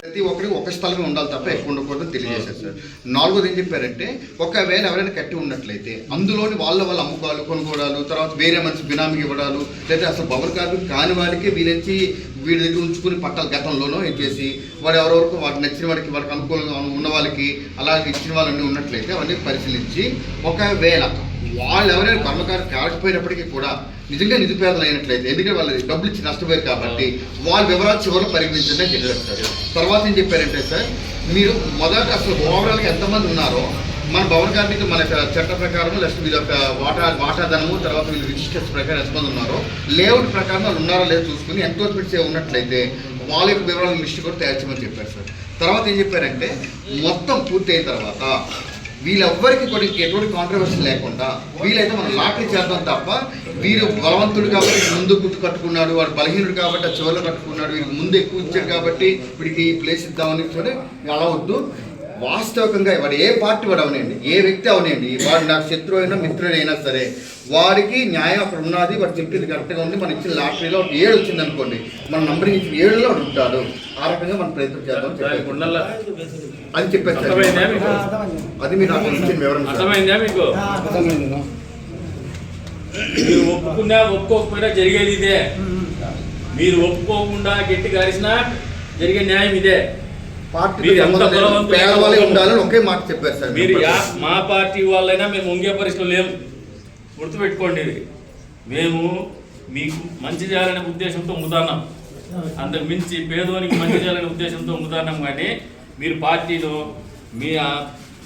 ప్రతి ఒక్కరికి ఒక స్థలమే ఉండాలి తప్ప ఎక్కువ ఉండకూడదని తెలియజేశారు సార్. నాలుగోది ఏం చెప్పారంటే ఒకవేళ ఎవరైనా కట్టి ఉన్నట్లయితే అందులోని వాళ్ళ వాళ్ళ అమ్ముకోవాలి కొనుక్కోవడాలు తర్వాత వేరే మనిషి బినామీకి ఇవ్వడాలు లేదా అసలు బబర్ కార్డు కాని వారికి వీళ్ళంచి వీడి దగ్గర ఉంచుకుని పట్టాలి గతంలోనో ఇచ్చేసి వాడు ఎవరెవరికి వాడికి నచ్చిన వాడికి వాడికి అనుకూలంగా ఉన్న వాళ్ళకి అలాగే ఇచ్చిన వాళ్ళని ఉన్నట్లయితే అవన్నీ పరిశీలించి ఒకవేళ వాళ్ళు ఎవరైనా కర్మకారు కాకపోయినప్పటికీ కూడా నిజంగా నిరుపేదలు అయినట్లయితే ఎందుకంటే వాళ్ళు డబ్బులు ఇచ్చి నష్టపోయారు కాబట్టి వాళ్ళ వివరాలు చివరిలో పరిగణించండి సార్. తర్వాత ఏం చెప్పారంటే సార్ మీరు మొదట అసలు ఓవరాల్గా ఎంతమంది ఉన్నారో మన భవన కార్మిక మన యొక్క చట్ట ప్రకారం లేకపోతే వీళ్ళ యొక్క వాటా వాటాధనము తర్వాత వీళ్ళు రిజిస్టర్స్ ప్రకారం ఎంతమంది ఉన్నారో లేఅవుట్ ప్రకారం వాళ్ళు ఉన్నారో లేదో చూసుకుని ఎంక్రోచ్మెంట్స్ ఏ ఉన్నట్లయితే వాళ్ళ యొక్క వివరాల లిస్ట్ కూడా తయారు చేయమని చెప్పారు సార్. తర్వాత ఏం చెప్పారంటే మొత్తం పూర్తి అయిన తర్వాత వీళ్ళెవ్వరికి కూడా ఎటువంటి కాంట్రవర్సీ లేకుండా వీలైతే మనం లాటరీ చేద్దాం తప్ప వీరు బలవంతుడు కాబట్టి ముందు గుర్తు కట్టుకున్నాడు వాడు బలహీనుడు కాబట్టి ఆ చివరిలో కట్టుకున్నాడు వీరికి ముందు ఎక్కువ ఇచ్చాడు కాబట్టి వీడికి ఈ ప్లేస్ ఇద్దామని సరే అలా వద్దు. వాస్తవికంగా వాడు ఏ పార్టీ వాడు అవనండి ఏ వ్యక్తి అవనండి వాడు నాకు శత్రువు అయినా మిత్రుడైనా సరే వాడికి న్యాయం అక్కడ ఉన్నది వాడు చెప్పింది కరెక్ట్గా ఉంది మనం ఇచ్చిన లాటరీలో ఒక ఏడు వచ్చింది అనుకోండి మన నంబర్ ఇచ్చిన ఏడులో వాడు ఉంటాడు. ఆ రకంగా మనం ప్రయత్నం చేద్దాం దాని చెప్పారు. అది మీరు నాకు ఇచ్చిన వివరణ సార్. అర్థమైందా మీకు? మీరు ఒప్పుకున్నా ఒప్పుకోకపోయినా జరిగేది ఇదే. మీరు ఒప్పుకోకుండా గట్టి కారిసినా జరిగే న్యాయం ఇదే. పేదవాళ్ళే ఉండాలని ఒకే మాట చెప్పారు సార్ మీరు మా పార్టీ వాళ్ళైనా మేము ఉంగే పరిస్థితులు లేము గుర్తుపెట్టుకోండి ఇది. మేము మీకు మంచి చేయాలనే ఉద్దేశంతో ఉంగుతున్నాం. అంతకు మించి పేదోనికి మంచి చేయాలనే ఉద్దేశంతో ఉంగుతున్నాం కానీ మీరు పార్టీలో మీ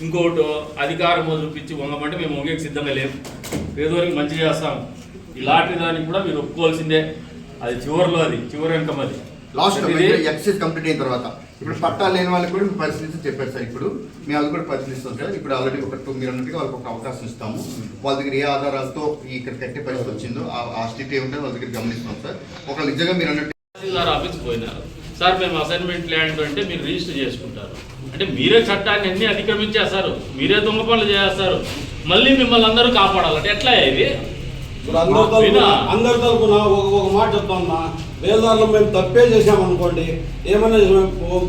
ఇంకోటో అధికారమో చూపించి వంగమంటే మేము వంగేకి సిద్ధంగా లేము. పేదోనికి మంచి చేస్తాం. ఈ లాటరీ దానికి కూడా మీరు ఒప్పుకోవాల్సిందే. అది చివరిలో అది చివరి అది లాస్ట్ ఎక్సైజ్ కంప్లీట్ అయిన తర్వాత. ఇప్పుడు పట్టాలు లేని వాళ్ళకి కూడా పరిశీలించి చెప్పారు సార్ ఇప్పుడు. మేము అది కూడా పరిశీలిస్తాం సార్. ఇప్పుడు ఆల్రెడీ ఒక టూ మీరు అన్నట్టుగా వాళ్ళకి ఒక అవకాశం ఇస్తాము. వాళ్ళ దగ్గర ఏ ఆధారాలతో ఇక్కడ కట్టే పరిస్థితి వచ్చిందో ఆ- స్థితి ఏముంటే వాళ్ళ దగ్గర గమనిస్తాం సార్. ఒక నిజంగా మీరు అన్నట్టు ఆఫీస్ పోయినారు సార్ మేము అసైన్మెంట్ ల్యాండ్ అంటే మీరు రిజిస్టర్ చేసుకుంటారు. అంటే మీరే చట్టాన్ని అన్ని అతిక్రమించేస్తారు మీరే దొంగ పనులు చేస్తారు. మళ్ళీ మిమ్మల్ని అందరూ కాపాడాలంటే ఎట్లా ఇది? ఇప్పుడు అందరి తరపున? అందరి తరపున ఒక ఒక మాట చెప్తామన్నా వేదాల్లో మేము తప్పే చేసామనుకోండి ఏమైనా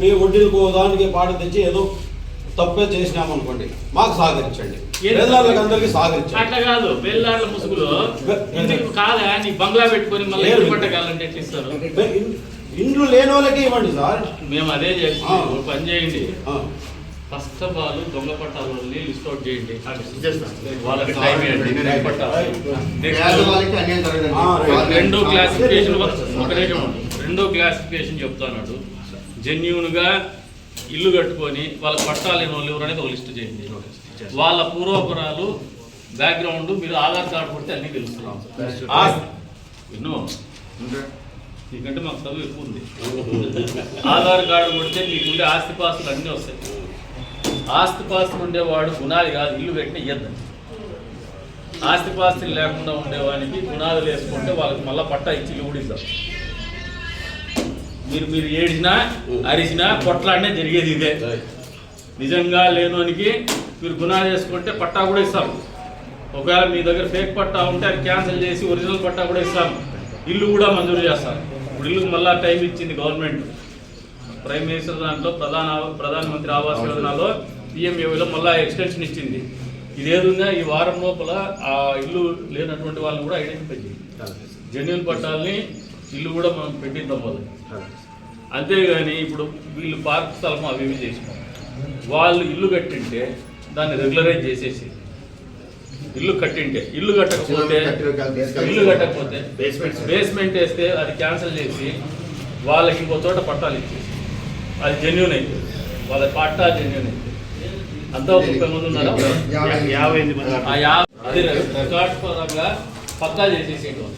మీ వడ్డీలకు దానికి పాట తెచ్చి ఏదో తప్పే చేసినామనుకోండి మాకు సహకరించండి. ఏది వేదాలకు అందరికీ సహకరించండి. అట్లా కాదు పెళ్ళాళ్ళ ముసుగులో ఇంటికి కాదా నీ బంగ్లా పెట్టుకొని మళ్ళీ లేదు. ఇల్లు పట్టగాలంటే ఎట్లా ఇస్తారు? ఇండ్లు లేని వాళ్ళకి ఇవ్వండి సార్. మేము అదే. చేస్తాం పని చేయండి. ఫస్ట్ ఆఫ్ ఆల్ దొంగ పట్టాలు. లిస్ట్ అవుట్ చేయండి వాళ్ళకి టైం. రెండో క్లాసిఫికేషన్ ఒకటే. రెండో క్లాసిఫికేషన్ చెప్తాడు జెన్యున్గా ఇల్లు కట్టుకొని వాళ్ళ పట్టాలు లేని వాళ్ళు ఎవరు అనేది ఒక లిస్ట్ చేయండి. వాళ్ళ పూర్వపురాలు బ్యాక్గ్రౌండ్ మీరు ఆధార్ కార్డు కొడితే అన్ని తెలుస్తున్నాం ఎన్నో? నీకంటే మాకు చదువు ఎక్కువ ఉంది. ఆధార్ కార్డు కొడితే మీకుండే ఆస్తిపాస్తులు అన్నీ వస్తాయి. ఆస్తిపాస్తులు ఉండేవాడు గుణాలు కాదు ఇల్లు కట్టిన ఇయ్యద్దండి ఆస్తిపాస్తులు లేకుండా ఉండేవానికి గుణాలు వేసుకుంటే వాళ్ళకి మళ్ళీ పట్టా ఇచ్చి ఇల్లు కూడా మీరు మీరు ఏడిచినా అరిచినా కొట్లాడినా జరిగేది ఇదే. నిజంగా లేనోనికి మీరు గుణాలు వేసుకుంటే పట్టా కూడా ఇస్తాం. ఒకవేళ మీ దగ్గర ఫేక్ పట్టా ఉంటే అది క్యాన్సిల్ చేసి ఒరిజినల్ పట్టా కూడా ఇస్తాం. ఇల్లు కూడా మంజూరు చేస్తాం. ఇప్పుడు ఇల్లు మళ్ళా టైం ఇచ్చింది గవర్నమెంట్ ప్రైమ్ మినిస్టర్ దాంట్లో ప్రధాన ప్రధానమంత్రి ఆవాస్ యోజనలో పిఎంఏలో మళ్ళీ ఎక్స్టెన్షన్ ఇచ్చింది. ఇదేదుందా ఈ వారం లోపల ఆ ఇల్లు లేనటువంటి వాళ్ళని కూడా ఐడెంటిఫై చేయండి జెన్యున్ పట్టాలని ఇల్లు కూడా మనం పెట్టిద్దాం వాళ్ళకి. అంతేగాని ఇప్పుడు వీళ్ళు పార్క్ స్థలం అవి ఇవి చేసినారు వాళ్ళు ఇల్లు కట్టింటే దాన్ని రెగ్యులరైజ్ చేసేసి ఇల్లు కట్టింటే ఇల్లు కట్టకపోతే ఇల్లు కట్టకపోతే బేస్మెంట్ వేస్తే. అది క్యాన్సిల్ చేసి వాళ్ళకి ఇంకో చోట పట్టాలు ఇచ్చేసి. అది జెన్యున్ అయితే వాళ్ళ పట్టా జెన్యున్ అయితే అంతా ఒక ముప్పై మంది ఉన్నారా? యాభై. ఎనిమిది మంది. ఆ యా- అది రికార్డ్ పరంగా పక్కా చేసేసేయడం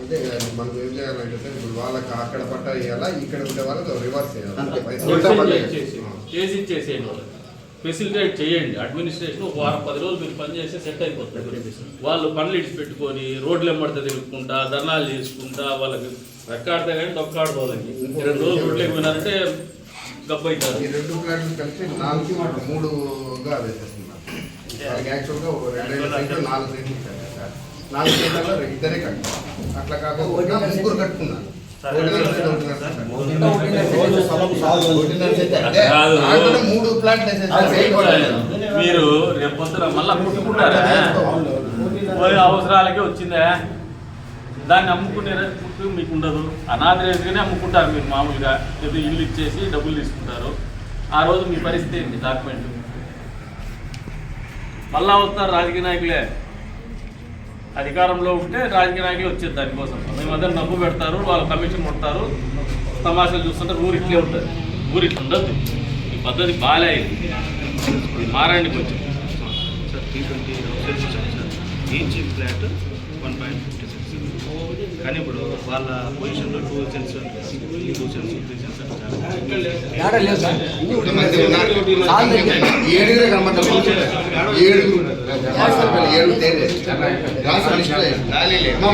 అంటే మనం ఏం చేయాలంటే సార్ ఇప్పుడు వాళ్ళకి అక్కడ పట్ట వేయాలా ఇక్కడ ఉండే వాళ్ళకి రివర్స్ చేయాలి? చేసి ఇచ్చేసేయండి వాళ్ళకి. ఫెసిలిటేట్ చేయండి. అడ్మినిస్ట్రేషన్ ఒక వారం పది రోజులు మీరు పని చేస్తే సెట్ అయిపోతుంది. వాళ్ళు పనులు పెట్టుకొని రోడ్లు ఎంబడితే తిరుగుకుంటా ధర్నాలు చేసుకుంటా వాళ్ళకి రెక్కాడితే కానీ డొక్కాడదు వాళ్ళకి. రెండు రోజులు రోడ్లు అవుతారు ఈ రెండు ప్లాట్లు కలిసి నాలుగు మూడుగా వేసేస్తున్నారు. వాళ్ళకి యాక్చువల్గా ఒక రెండు రెండు సెంట్లు నాలుగు సెంట్లు కట్టారు సార్. నాలుగు సెంట్లలో ఇద్దరే కట్టారు. అట్లా కాకుండా ముగ్గురు కట్టుకున్నారు. మూడు ప్లాట్లు మీరు రేపు పొద్దున మళ్ళా పుట్టుకుంటారా అవసరాలకే వచ్చిందా. దాన్ని అమ్ముకునే పుట్టు మీకు ఉండదు. అనాథరేజ్గానే అమ్ముకుంటారు మీరు మామూలుగా. ఏదో ఇల్లు ఇచ్చేసి డబ్బులు తీసుకుంటారు. ఆ రోజు మీ పరిస్థితి ఏంటి డాక్యుమెంట్ మళ్ళా వస్తారు రాజకీయ నాయకులే. అధికారంలో ఉంటే రాజకీయ నాయకులు వచ్చేది దానికోసం. మేము మధ్య డబ్బు పెడతారు వాళ్ళు కమిషన్ కొడతారు తమాషాలు చూస్తుంటే ఊరు ఇట్లే ఉంటుంది. ఊరు ఇట్లా ఉండదు. ఈ పద్ధతి బాగాలే ఇది. మారండి కొంచెం. Sir T twenty flat one point కానీ ఇప్పుడు వాళ్ళ పొజిషన్లో two cents two cents three cents. ఏడుగురే. ఏడుగురు.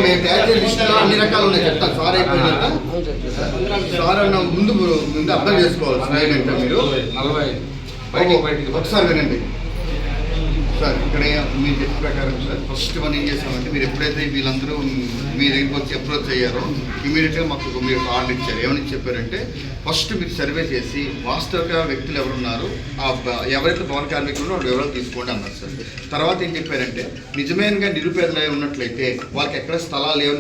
మేము తయారు లిస్టులో అన్ని రకాలు ఉన్నాయి. చెప్తాను. సార్ అయిపోయినాక సార్ అన్న ముందు ముందు అర్థం చేసుకోవాలి. ఏంటంటే మీరు. నలభై ఒకసారి వినండి. సార్ ఇక్కడ మీరు చెప్పిన ప్రకారం సార్ ఫస్ట్ మనం ఏం చేసామంటే మీరు ఎప్పుడైతే వీళ్ళందరూ మీ దగ్గరికి వచ్చి అప్రోచ్ అయ్యారో ఇమీడియట్గా మాకు మీరు ఆర్డర్ ఇచ్చారు. ఏమని చెప్పారంటే ఫస్ట్ మీరు సర్వే చేసి వాస్తవిక వ్యక్తులు ఎవరున్నారు ఆ ఎవరైతే భవన కార్మికులు వాళ్ళు వివరాలు తీసుకోండి అన్నారు సార్. తర్వాత ఏం చెప్పారంటే నిజమేనగా నిరుపేదలై ఉన్నట్లయితే వాళ్ళకి ఎక్కడ స్థలాలు లేవు